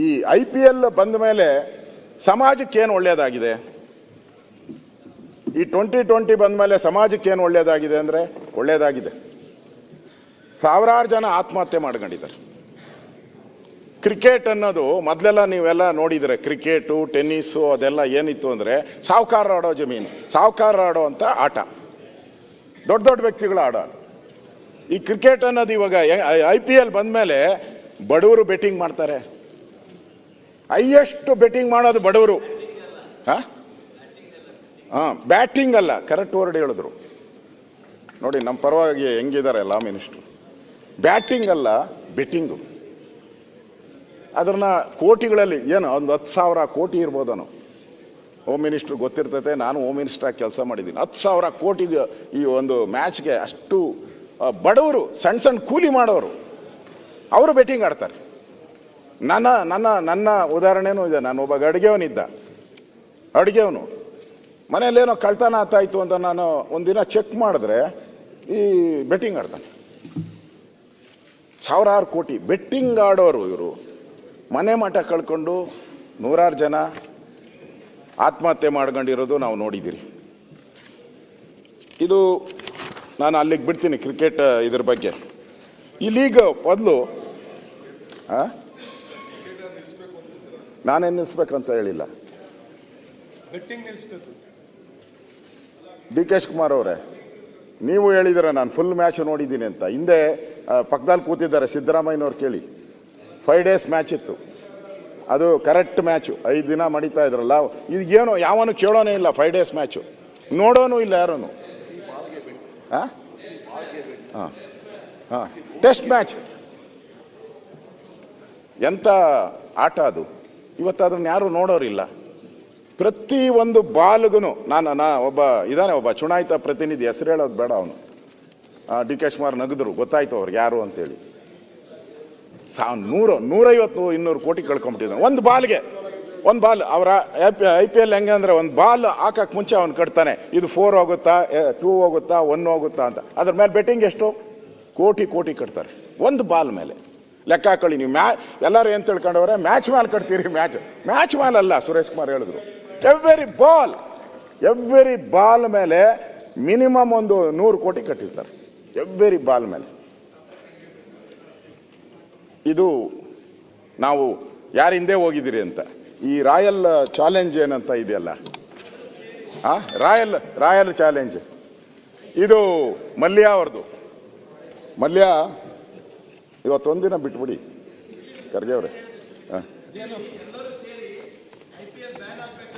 ಈ I P L ಬಂದ ಮೇಲೆ ಸಮಾಜಕ್ಕೆ ಏನು ಒಳ್ಳೆಯದಾಗಿದೆ ಈ ಟ್ವೆಂಟಿ ಟ್ವೆಂಟಿ ಬಂದ ಮೇಲೆ ಸಮಾಜಕ್ಕೆ ಏನು ಒಳ್ಳೆಯದಾಗಿದೆ ಅಂದರೆ ಒಳ್ಳೆಯದಾಗಿದೆ ಸಾವಿರಾರು ಜನ ಆತ್ಮಹತ್ಯೆ ಮಾಡ್ಕೊಂಡಿದ್ದಾರೆ. ಕ್ರಿಕೆಟ್ ಅನ್ನೋದು ಮೊದಲೆಲ್ಲ ನೀವೆಲ್ಲ ನೋಡಿದರೆ ಕ್ರಿಕೆಟು, ಟೆನ್ನಿಸು ಅದೆಲ್ಲ ಏನಿತ್ತು ಅಂದರೆ ಸಾವುಕಾರ ಆಡೋ ಜಮೀನು, ಸಾವುಕಾರ ಆಡೋ ಅಂತ ಆಟ. ದೊಡ್ಡ ದೊಡ್ಡ ವ್ಯಕ್ತಿಗಳು ಆಡೋ ಈ ಕ್ರಿಕೆಟ್ ಅನ್ನೋದು ಇವಾಗ ಐ ಪಿ ಎಲ್ ಬಂದಮೇಲೆ ಬಡವರು ಬೆಟ್ಟಿಂಗ್ ಮಾಡ್ತಾರೆ. ಹೈಯೆಸ್ಟ್ ಬೆಟ್ಟಿಂಗ್ ಮಾಡೋದು ಬಡವರು. ಹಾಂ? ಹಾಂ, ಬ್ಯಾಟಿಂಗ್ ಅಲ್ಲ, ಕರೆಕ್ಟ್ ವರ್ಡ್ ಹೇಳಿದ್ರು. ನೋಡಿ ನಮ್ಮ ಪರವಾಗಿ ಹೆಂಗಿದ್ದಾರೆ ಲಾ ಮಿನಿಸ್ಟ್ರು. ಬ್ಯಾಟಿಂಗ್ ಅಲ್ಲ, ಬೆಟ್ಟಿಂಗು. ಅದನ್ನು ಕೋಟಿಗಳಲ್ಲಿ, ಏನು, ಒಂದು ಹತ್ತು ಸಾವಿರ ಕೋಟಿ ಇರ್ಬೋದನು. ಹೋಮ್ ಮಿನಿಸ್ಟ್ರ್ ಗೊತ್ತಿರ್ತೈತೆ, ನಾನು ಹೋಮ್ ಮಿನಿಸ್ಟ್ರಾಗಿ ಕೆಲಸ ಮಾಡಿದ್ದೀನಿ. ಹತ್ತು ಸಾವಿರ ಕೋಟಿಗೆ ಈ ಒಂದು ಮ್ಯಾಚ್ಗೆ ಅಷ್ಟು ಬಡವರು ಸಣ್ಣ ಸಣ್ಣ ಕೂಲಿ ಮಾಡೋರು, ಅವರು ಬೆಟ್ಟಿಂಗ್ ಆಡ್ತಾರೆ. ನನ್ನ ನನ್ನ ನನ್ನ ಉದಾಹರಣೆನೂ ಇದೆ. ನಾನು ಒಬ್ಬ ಅಡುಗೆವನಿದ್ದ ಅಡುಗೆವನು ಮನೆಯಲ್ಲೇನೋ ಕಳ್ತನ ಆತಾಯ್ತು ಅಂತ ನಾನು ಒಂದಿನ ಚೆಕ್ ಮಾಡಿದ್ರೆ ಈ ಬೆಟ್ಟಿಂಗ್ ಆಡ್ತಾನೆ. ಸಾವಿರಾರು ಕೋಟಿ. ಬೆಟ್ಟಿಂಗ್ ಆಡೋರು ಇವರು. ಮನೆ ಮಠ ಕಳ್ಕೊಂಡು ನೂರಾರು ಜನ ಆತ್ಮಹತ್ಯೆ ಮಾಡ್ಕೊಂಡಿರೋದು ನಾವು ನೋಡಿದ್ದೀರಿ. ಇದು ನಾನು ಅಲ್ಲಿಗೆ ಬಿಡ್ತೀನಿ ಕ್ರಿಕೆಟ್, ಇದ್ರ ಬಗ್ಗೆ. ಈ ಲೀಗ್ ಮೊದಲು ನಾನೇನು ನಿಲ್ಲಿಸ್ಬೇಕಂತ ಹೇಳಿಲ್ಲ. ಡಿ ಕೆ ಕುಮಾರ್ ಅವರೇ ನೀವು ಹೇಳಿದಿರ ನಾನು ಫುಲ್ ಮ್ಯಾಚ್ ನೋಡಿದ್ದೀನಿ ಅಂತ. ಹಿಂದೆ ಪಕ್ಕದಲ್ಲಿ ಕೂತಿದ್ದಾರೆ ಸಿದ್ದರಾಮಯ್ಯನವ್ರು ಕೇಳಿ. ಫೈವ್ ಡೇಸ್ ಮ್ಯಾಚ್ ಇತ್ತು. ಅದು ಕರೆಕ್ಟ್ ಮ್ಯಾಚು ಐದು ದಿನ ಮಡಿತಾ ಇದ್ರಲ್ಲ ಈಗೇನು ಯಾವನು ಕೇಳೋನೇ ಇಲ್ಲ ಫೈವ್ ಡೇಸ್ ಮ್ಯಾಚು ನೋಡೋನು ಇಲ್ಲ ಯಾರೂ ಹಾಂ ಹಾಂ ಹಾಂ ಟೆಸ್ಟ್ ಮ್ಯಾಚ್ ಎಂಥ ಆಟ ಅದು? ಇವತ್ತು ಅದನ್ನ ಯಾರು ನೋಡೋರಿಲ್ಲ. ಪ್ರತಿ ಒಂದು ಬಾಲ್ಗೂ ನಾನು, ನಾ ಒಬ್ಬ ಇದಾನೆ, ಒಬ್ಬ ಚುನಾಯಿತ ಪ್ರತಿನಿಧಿ, ಹೆಸರು ಹೇಳೋದು ಬೇಡ ಅವನು. ಡಿ ಕೆ ಶುಮಾರ್ ನಗದ್ರು, ಗೊತ್ತಾಯ್ತು ಅವ್ರಿಗೆ ಯಾರು ಅಂತೇಳಿ. ಸಾ, ನೂರು, ನೂರೈವತ್ತು ಇನ್ನೂರು ಕೋಟಿ ಕಳ್ಕೊಂಬಿಟ್ಟಿದ್ದಾನೆ. ಒಂದು ಬಾಲ್ಗೆ, ಒಂದು ಬಾಲ್, ಅವರ ಐ ಪಿ ಎಲ್ ಹೆಂಗೆ ಅಂದರೆ ಒಂದು ಬಾಲ್ ಹಾಕಕ್ಕೆ ಮುಂಚೆ ಅವ್ನು ಕಟ್ತಾನೆ. ಇದು ಫೋರ್ ಹೋಗುತ್ತಾ ಟೂ ಹೋಗುತ್ತಾ ಒನ್ ಹೋಗುತ್ತಾ ಅಂತ. ಅದ್ರ ಮೇಲೆ ಬೆಟ್ಟಿಂಗ್ ಎಷ್ಟು? ಕೋಟಿ ಕೋಟಿ ಕಟ್ತಾರೆ. ಒಂದು ಬಾಲ್ ಮೇಲೆ. ಲೆಕ್ಕ ಹಾಕೊಳ್ಳಿ ನೀವು ಮ್ಯಾ, ಎಲ್ಲರೂ ಏನು ತಿಳ್ಕೊಂಡವ್ರೆ ಮ್ಯಾಚ್ ಮ್ಯಾಲ್ ಕಟ್ತೀರಿ ಮ್ಯಾಚ್ ಮ್ಯಾಚ್ ಮೇಲೆ ಅಲ್ಲ, ಸುರೇಶ್ ಕುಮಾರ್ ಹೇಳಿದ್ರು. ಎವ್ರಿ ಬಾಲ್ ಎವ್ರಿ ಬಾಲ್ ಮೇಲೆ ಮಿನಿಮಮ್ ಒಂದು ನೂರು ಕೋಟಿ ಕಟ್ಟಿರ್ತಾರೆ. ಎವ್ರಿ ಬಾಲ್ ಮೇಲೆ. ಇದು ನಾವು ಯಾರ ಹಿಂದೆ ಹೋಗಿದ್ದೀರಿ ಅಂತ. ಈ ರಾಯಲ್ ಚಾಲೆಂಜ್ ಏನಂತ ಇದೆಯಲ್ಲ? ಆ, ರಾಯಲ್ ರಾಯಲ್ ಚಾಲೆಂಜ್ ಇದು ಮಲ್ಯ ಅವ್ರದ್ದು ಮಲ್ಯ ಇವತ್ತೊಂದಿನ ಬಿಟ್ಬಿಡಿ ಖರ್ಗೆ ಅವರೇ. ಹಾಂ.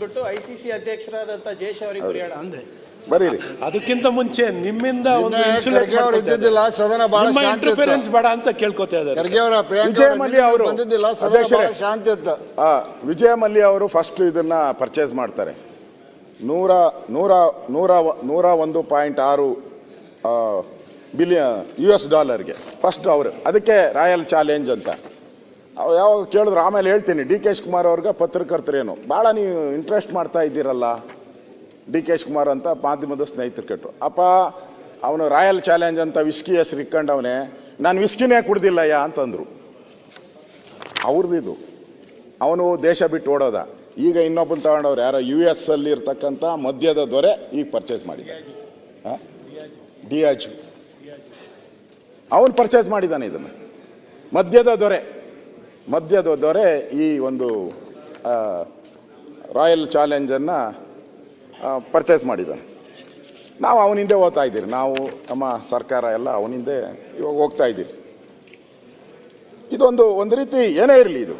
ಬಿಟ್ಟು ಐ ಸಿ ಸಿ ಅಧ್ಯಕ್ಷರಾದಂತ ಜಯೇಶ್ ಅವರಿಗೆ ಗುರಿಯಾಡ ಅಂದ್ರೆ ಬರೀರಿ. ಅದಕ್ಕಿಂತ ಮುಂಚೆ ನಿಮ್ಮಿಂದ ಒಂದು ಖರ್ಗೆ ಅವ್ರು ಇದ್ದಿದ್ದಿಲ್ಲ ಸದನ ಬಹಳ ಶಾಂತ ಇಂಟರ್ಫಿರೆನ್ಸ್ ಬೇಡ ಅಂತ ಕೇಳ್ಕೊತಾ ಇದ್ದಾರೆ. ಖರ್ಗೆ ಅವರ ವಿಜಯ ಮಲ್ಯ ನಿನ್ನೆ ಅವರು ಬಂದಿದ್ದಿಲ್ಲ ಸದನ ಬಹಳ ಶಾಂತಿ ಇತ್ತು. ಆ, ವಿಜಯ ಮಲ್ಯ ಅವರು ಫಸ್ಟ್ ಇದನ್ನ ಪರ್ಚೇಸ್ ಮಾಡ್ತಾರೆ. ನೂರ ನೂರ ನೂರ ನೂರ ಒಂದು ಪಾಯಿಂಟ್ ಆರು ಬಿಲಿಯನ್ ಯು ಎಸ್ ಡಾಲರ್ಗೆ ಫಸ್ಟ್ ಅವರು ಅದಕ್ಕೆ ರಾಯಲ್ ಚಾಲೆಂಜ್ ಅಂತ. ಯಾವಾಗ ಕೇಳಿದ್ರು, ಆಮೇಲೆ ಹೇಳ್ತೀನಿ, ಡಿ ಕೆ ಕುಮಾರ್ ಅವ್ರಿಗೆ ಪತ್ರಕರ್ತರೇನು ಭಾಳ ನೀವು ಇಂಟ್ರೆಸ್ಟ್ ಮಾಡ್ತಾ ಇದ್ದೀರಲ್ಲ, ಡಿ ಕೆ ಕುಮಾರ್ ಅಂತ ಮಾಧ್ಯಮದ ಸ್ನೇಹಿತರು ಕೆಟ್ಟು ಅಪ್ಪ, ಅವನು ರಾಯಲ್ ಚಾಲೆಂಜ್ ಅಂತ ವಿಸ್ಕಿ ಹೆಸರು ಇಕ್ಕಂಡವನೇ, ನಾನು ವಿಸ್ಕಿನೇ ಕುಡ್ದಿಲ್ಲಯ್ಯ ಅಂತಂದರು. ಅವ್ರದ್ದು. ಅವನು ದೇಶ ಬಿಟ್ಟು ಓಡೋದ. ಈಗ ಇನ್ನೊಬ್ಬನ ತಗೊಂಡವ್ರು ಯಾರೋ ಯು ಎಸ್ ಅಲ್ಲಿ ಇರ್ತಕ್ಕಂಥ ಮದ್ಯದ ದೊರೆ ಈಗ ಪರ್ಚೇಸ್ ಮಾಡಿದ್ದಾರೆ. ಡಿಯಾಜ್ ಅವನು ಪರ್ಚೇಸ್ ಮಾಡಿದ್ದಾನೆ ಇದನ್ನು. ಮದ್ಯದ ದೊರೆ. ಮದ್ಯದ ದೊರೆ ಈ ಒಂದು ರಾಯಲ್ ಚಾಲೆಂಜನ್ನು ಪರ್ಚೇಸ್ ಮಾಡಿದ್ದಾನೆ. ನಾವು ಅವನಿಂದೆ ಓದ್ತಾ ಇದ್ದೀರಿ. ನಾವು ನಮ್ಮ ಸರ್ಕಾರ ಎಲ್ಲ ಅವನಿಂದೆ ಇವಾಗ ಹೋಗ್ತಾ ಇದ್ದೀರಿ. ಇದೊಂದು, ಒಂದು ರೀತಿ ಏನೇ ಇರಲಿ ಇದು.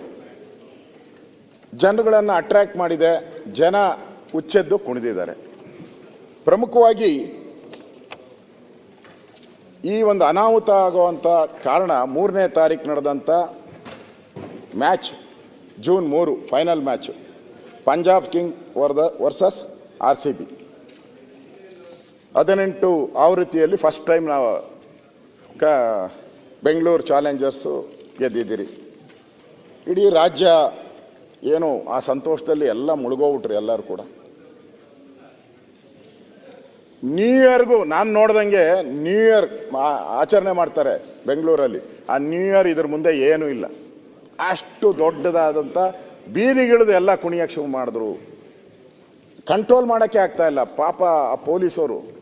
ಜನಗಳನ್ನು ಅಟ್ರ್ಯಾಕ್ಟ್ ಮಾಡಿದೆ. ಜನ ಉಚ್ಚೆದ್ದು ಕುಣಿದಿದ್ದಾರೆ. ಪ್ರಮುಖವಾಗಿ ಈ ಒಂದು ಅನಾಹುತ ಆಗುವಂಥ ಕಾರಣ ಮೂರನೇ ತಾರೀಕು ನಡೆದಂಥ ಮ್ಯಾಚ್, ಜೂನ್ ಮೂರು, ಫೈನಲ್ ಮ್ಯಾಚ್, ಪಂಜಾಬ್ ಕಿಂಗ್ ವರ್ದ ವರ್ಸಸ್ ಆರ್ ಸಿ ಬಿ. ಹದಿನೆಂಟು ಆವೃತ್ತಿಯಲ್ಲಿ ಫಸ್ಟ್ ಟೈಮ್ ನಾವು ಕ ಬೆಂಗಳೂರು ಚಾಲೆಂಜರ್ಸು ಗೆದ್ದಿದ್ದೀರಿ. ಇಡೀ ರಾಜ್ಯ ಏನು ಆ ಸಂತೋಷದಲ್ಲಿ ಎಲ್ಲ ಮುಳುಗೋಗ್ಬಿಟ್ರಿ ಎಲ್ಲರೂ ಕೂಡ. ನ್ಯೂ ಇಯರ್ಗೂ ನಾನು ನೋಡ್ದಂಗೆ ನ್ಯೂ ಇಯರ್ ಆಚರಣೆ ಮಾಡ್ತಾರೆ ಬೆಂಗಳೂರಲ್ಲಿ. ಆ ನ್ಯೂ ಇಯರ್ ಇದ್ರ ಮುಂದೆ ಏನೂ ಇಲ್ಲ. ಅಷ್ಟು ದೊಡ್ಡದಾದಂಥ ಬೀದಿಗಿಳಿದು ಎಲ್ಲ ಕುಣಿಯಕ್ಕೆ ಶುರು ಮಾಡಿದ್ರು. ಕಂಟ್ರೋಲ್ ಮಾಡೋಕ್ಕೆ ಆಗ್ತಾ ಇಲ್ಲ. ಪಾಪ ಆ ಪೊಲೀಸರು,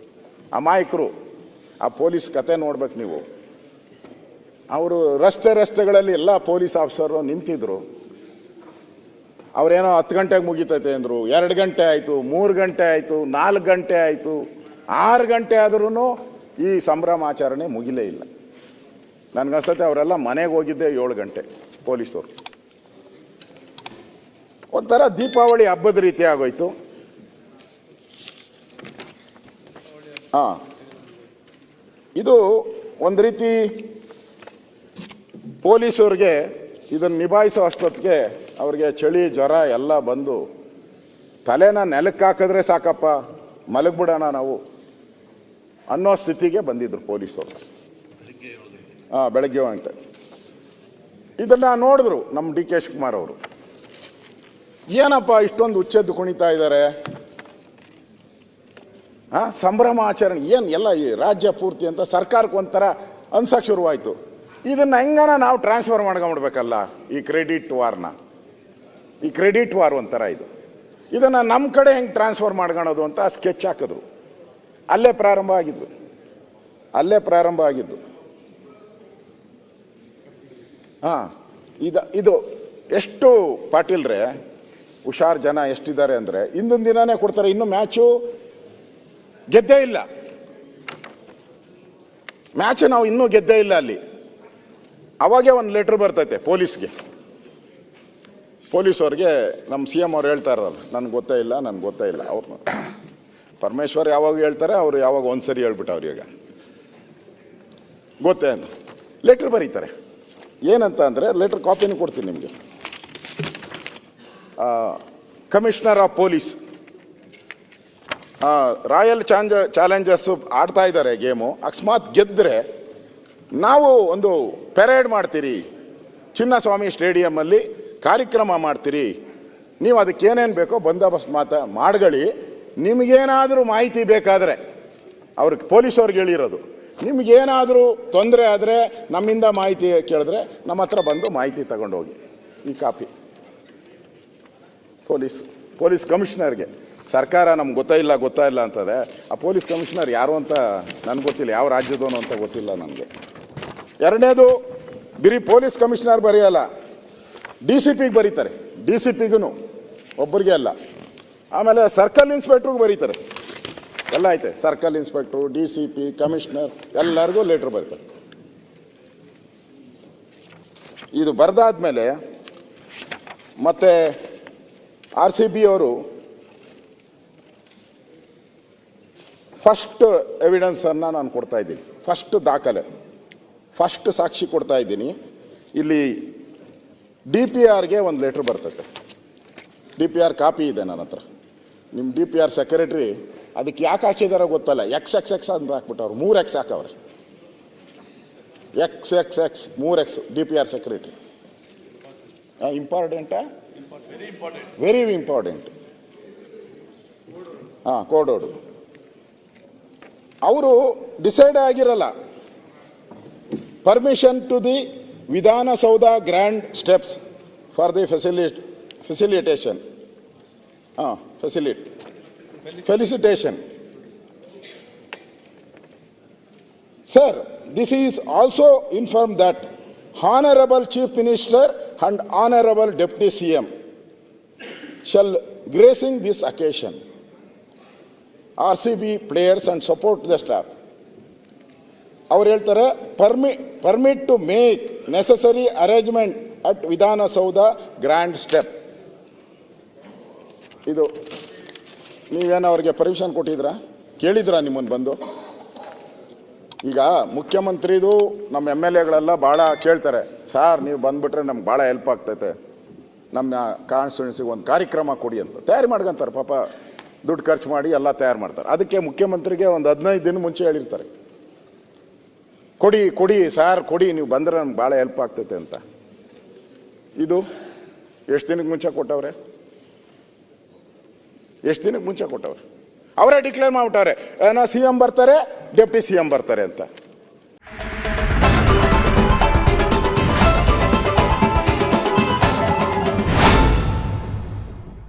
ಅಮಾಯಕರು, ಆ ಪೊಲೀಸ್ ಕತೆ ನೋಡ್ಬೇಕು ನೀವು. ಅವರು ರಸ್ತೆ ರಸ್ತೆಗಳಲ್ಲಿ ಎಲ್ಲ ಪೊಲೀಸ್ ಆಫೀಸರು ನಿಂತಿದ್ರು. ಅವರೇನೋ ಹತ್ತು ಗಂಟೆಗೆ ಮುಗಿತೈತೆ ಅಂದರು. ಎರಡು ಗಂಟೆ ಆಯಿತು, ಮೂರು ಗಂಟೆ ಆಯಿತು, ನಾಲ್ಕು ಗಂಟೆ ಆಯಿತು. ಆರು ಗಂಟೆ ಆದ್ರೂ ಈ ಸಂಭ್ರಮಾಚರಣೆ ಮುಗಿಲೇ ಇಲ್ಲ. ನನಗನ್ಸ್ತತೆ ಅವರೆಲ್ಲ ಮನೆಗೆ ಹೋಗಿದ್ದೆ ಏಳು ಗಂಟೆ ಪೊಲೀಸರು. ಒಂಥರ ದೀಪಾವಳಿ ಹಬ್ಬದ ರೀತಿ ಆಗೋಯ್ತು. ಹಾಂ. ಇದು ಒಂದು ರೀತಿ ಪೊಲೀಸವ್ರಿಗೆ ಇದನ್ನು ನಿಭಾಯಿಸೋ ಅಷ್ಟೊತ್ತಿಗೆ ಅವ್ರಿಗೆ ಚಳಿ, ಜ್ವರ ಎಲ್ಲ ಬಂದು ತಲೆನ ನೆಲಕ್ಕೆ ಹಾಕಿದ್ರೆ ಸಾಕಪ್ಪ, ಮಲಗ್ಬಿಡೋಣ ನಾವು. ಅನ್ನೋ ಸ್ಥಿತಿಗೆ ಬಂದಿದ್ರು ಪೊಲೀಸರು. ಹಾಂ ಬೆಳಗ್ಗೆ ಗಂಟೆ ಇದನ್ನ ನೋಡಿದ್ರು ನಮ್ಮ ಡಿ ಕೆ ಶಿವಕುಮಾರ್ ಅವರು. ಏನಪ್ಪ ಇಷ್ಟೊಂದು ಉಚ್ಚೆದ್ದು ಕುಣಿತಾ ಇದ್ದಾರೆ? ಹಾಂ ಸಂಭ್ರಮ ಆಚರಣೆ ಏನು ಎಲ್ಲ ಈ ರಾಜ್ಯ ಪೂರ್ತಿ ಅಂತ ಸರ್ಕಾರಕ್ಕೆ ಒಂಥರ ಅನ್ಸಕ್ಕೆ ಶುರುವಾಯಿತು. ಇದನ್ನ ಹೆಂಗನ ನಾವು ಟ್ರಾನ್ಸ್ಫರ್ ಮಾಡ್ಕೊಂಬಿಡ್ಬೇಕಲ್ಲ ಈ ಕ್ರೆಡಿಟ್ ವಾರ್ನ ಈ ಕ್ರೆಡಿಟ್ ವಾರ್ ಒಂಥರ ಇದು. ಇದನ್ನ ನಮ್ಮ ಕಡೆ ಹೆಂಗೆ ಟ್ರಾನ್ಸ್ಫರ್ ಮಾಡ್ಕೊಳೋದು ಅಂತ ಸ್ಕೆಚ್ ಹಾಕಿದ್ರು. ಅಲ್ಲೇ ಪ್ರಾರಂಭ ಆಗಿದ್ದು. ಅಲ್ಲೇ ಪ್ರಾರಂಭ ಆಗಿದ್ದು. ಹಾಂ, ಇದು ಇದು ಎಷ್ಟು ಪಾಟೀಲ್ರೆ, ಹುಷಾರ್ ಜನ ಎಷ್ಟಿದ್ದಾರೆ ಅಂದರೆ ಇಂದೊಂದು ದಿನನೇ ಕೊಡ್ತಾರೆ, ಇನ್ನು ಮ್ಯಾಚು ಗೆದ್ದೇ ಇಲ್ಲ. ಮ್ಯಾಚು ನಾವು ಇನ್ನೂ ಗೆದ್ದೇ ಇಲ್ಲ ಅಲ್ಲಿ. ಅವಾಗೆ ಒಂದು ಲೆಟ್ರ್ ಬರ್ತೈತೆ ಪೊಲೀಸ್ಗೆ. ಪೊಲೀಸವ್ರಿಗೆ ನಮ್ಮ ಸಿ ಎಂ ಅವ್ರು ಹೇಳ್ತಾ ಇರೋಲ್ಲ ನನಗೆ ಗೊತ್ತೇ ಇಲ್ಲ, ನನಗೆ ಗೊತ್ತೇ ಇಲ್ಲ ಅವ್ರು ಪರಮೇಶ್ವರ್ ಯಾವಾಗ ಹೇಳ್ತಾರೆ, ಅವರು ಯಾವಾಗ ಒಂದ್ಸರಿ ಹೇಳ್ಬಿಟ್ಟವ್ರು ಈಗ. ಗೊತ್ತೇ ಅಂತ. ಲೆಟ್ರ್ ಬರೀತಾರೆ. ಏನಂತ ಅಂದರೆ ಲೆಟ್ರ್ ಕಾಪಿನೂ ಕೊಡ್ತೀನಿ ನಿಮಗೆ. ಕಮಿಷನರ್ ಆಫ್ ಪೊಲೀಸ್ ರಾಯಲ್ ಚಾಂಜ ಚಾಲೆಂಜಸ್ಸು ಆಡ್ತಾ ಇದ್ದಾರೆ ಗೇಮು ಅಕಸ್ಮಾತ್ ಗೆದ್ದರೆ ನಾವು ಒಂದು ಪೆರೇಡ್ ಮಾಡ್ತೀರಿ. ಚಿನ್ನಸ್ವಾಮಿ ಸ್ಟೇಡಿಯಮ್ಮಲ್ಲಿ ಕಾರ್ಯಕ್ರಮ ಮಾಡ್ತೀರಿ. ನೀವು ಅದಕ್ಕೆ ಏನೇನು ಬೇಕೋ ಬಂದೋಬಸ್ತ್ ಮಾತ ಮಾಡ್ಕೊಳ್ಳಿ ನಿಮಗೇನಾದರೂ ಮಾಹಿತಿ ಬೇಕಾದರೆ ಅವ್ರಿಗೆ ಪೊಲೀಸವ್ರಿಗೆ ಹೇಳಿರೋದು. ನಿಮಗೇನಾದರೂ ತೊಂದರೆ ಆದರೆ ನಮ್ಮಿಂದ ಮಾಹಿತಿ ಕೇಳಿದ್ರೆ ನಮ್ಮ ಹತ್ರ ಬಂದು ಮಾಹಿತಿ ತಗೊಂಡೋಗಿ. ಈ ಕಾಪಿ. Police police ಕಮಿಷನರ್ಗೆ. ಸರ್ಕಾರ ನಮ್ಗೆ ಗೊತ್ತಾ ಇಲ್ಲ ಗೊತ್ತಾ ಇಲ್ಲ ಅಂತದೆ. ಆ ಪೊಲೀಸ್ ಕಮಿಷನರ್ ಯಾರು ಅಂತ ನನಗೆ ಗೊತ್ತಿಲ್ಲ, ಯಾವ ರಾಜ್ಯದವನು ಅಂತ ಗೊತ್ತಿಲ್ಲ ನನಗೆ. ಎರಡನೇದು, ಬರೀ ಪೊಲೀಸ್ ಕಮಿಷನರ್ ಬರೆಯಲ್ಲ. ಡಿ ಸಿ ಪಿಗೆ ಬರೀತಾರೆ. ಡಿ ಸಿ ಪಿಗೂ ಒಬ್ಬರಿಗೆ ಅಲ್ಲ. ಆಮೇಲೆ ಸರ್ಕಲ್ ಇನ್ಸ್ಪೆಕ್ಟ್ರಿಗೆ ಬರೀತಾರೆ. ಎಲ್ಲ ಐತೆ, circle inspector, D C P, commissioner, ಎಲ್ಲರಿಗೂ ಲೆಟ್ರ್ ಬರ್ತಾರೆ. ಇದು ಬರೆದಾದ್ಮೇಲೆ ಮತ್ತೆ ಆರ್ ಸಿ ಬಿ ಅವರು ಫಸ್ಟ್ ಎವಿಡೆನ್ಸನ್ನು ನಾನು ಕೊಡ್ತಾ ಇದ್ದೀನಿ. ಫಸ್ಟ್ ದಾಖಲೆ, ಫಸ್ಟ್ ಸಾಕ್ಷಿ ಕೊಡ್ತಾ ಇದ್ದೀನಿ. ಇಲ್ಲಿ ಡಿ ಪಿ ಆರ್ಗೆ ಒಂದು ಲೆಟ್ರ್ ಬರ್ತೈತೆ ಡಿ ಪಿ ಆರ್ ಕಾಪಿ ಇದೆ ನನ್ನ ಹತ್ರ. ನಿಮ್ಮ ಡಿ ಪಿ ಆರ್ ಸೆಕ್ರೆಟ್ರಿ ಅದಕ್ಕೆ ಯಾಕೆ ಹಾಕಿದಾರೋ ಗೊತ್ತಲ್ಲ. ಎಕ್ಸ್ ಎಕ್ಸ್ ಎಕ್ಸ್ ಅಂತ ಹಾಕ್ಬಿಟ್ಟವ್ರು ಮೂರು ಎಕ್ಸ್ ಹಾಕವ್ರೆ. ಎಕ್ಸ್ ಎಕ್ಸ್ ಎಕ್ಸ್ ಮೂರು x D P R secretary. ಇಂಪಾರ್ಟೆಂಟಾ very important ಹಾಂ ಕೋಡೋಡು ಅವರು ಡಿಸೈಡ್ ಆಗಿರಲ್ಲ. Permission to the Vidhana Soudha grand steps for the facili facilitation ಹಾಂ facilitate felicitation sir this is also inform that honourable chief minister and honourable deputy C M shall gracing this occasion RCB players and support the staff. ಅವ್ರು ಹೇಳ್ತಾರೆ ಪರ್ಮಿ permit to make necessary arrangement at Vidhana Soudha grand step ಇದು ನೀವೇನು ಅವ್ರಿಗೆ permission ಕೊಟ್ಟಿದ್ರಾ? ಕೇಳಿದ್ರಾ ನಿಮ್ಮನ್ನು ಬಂದು? ಈಗ ಮುಖ್ಯಮಂತ್ರಿದು ನಮ್ಮ M L ಎಗಳೆಲ್ಲ ಭಾಳ ಕೇಳ್ತಾರೆ, ಸಾರ್ ನೀವು ಬಂದುಬಿಟ್ರೆ ನಮ್ಗೆ ಭಾಳ ಹೆಲ್ಪ್ ಆಗ್ತೈತೆ. ನಮ್ಮ ಕಾನ್ಸ್ಟಿಟ್ಯೂನ್ಸಿಗೆ ಒಂದು ಕಾರ್ಯಕ್ರಮ ಕೊಡಿ ಅಂತ. ತಯಾರು ಮಾಡ್ಕೊಂತಾರೆ, ಪಾಪ ದುಡ್ಡು ಖರ್ಚು ಮಾಡಿ ಎಲ್ಲ ತಯಾರು ಮಾಡ್ತಾರೆ. ಅದಕ್ಕೆ ಮುಖ್ಯಮಂತ್ರಿಗೆ ಒಂದು ಹದಿನೈದು ದಿನ ಮುಂಚೆ ಹೇಳಿರ್ತಾರೆ. ಕೊಡಿ ಕೊಡಿ, ಸಾರ್ ಕೊಡಿ, ನೀವು ಬಂದರೆ ನಮ್ಗೆ ಭಾಳ ಹೆಲ್ಪ್ ಆಗ್ತೈತೆ ಅಂತ. ಇದು ಎಷ್ಟು ದಿನಕ್ಕೆ ಮುಂಚೆ ಕೊಟ್ಟವ್ರೆ? ಎಷ್ಟು ದಿನಕ್ಕೆ ಮುಂಚೆ ಕೊಟ್ಟವ್ರು? ಅವರೇ ಡಿಕ್ಲೇರ್ ಮಾಡ್ಬಿಟ್ಟವ್ರೆ. ನಾ ಸಿ ಎಂ ಬರ್ತಾರೆ ಡೆಪ್ಟಿ ಸಿ ಎಂ ಬರ್ತಾರೆ ಅಂತ.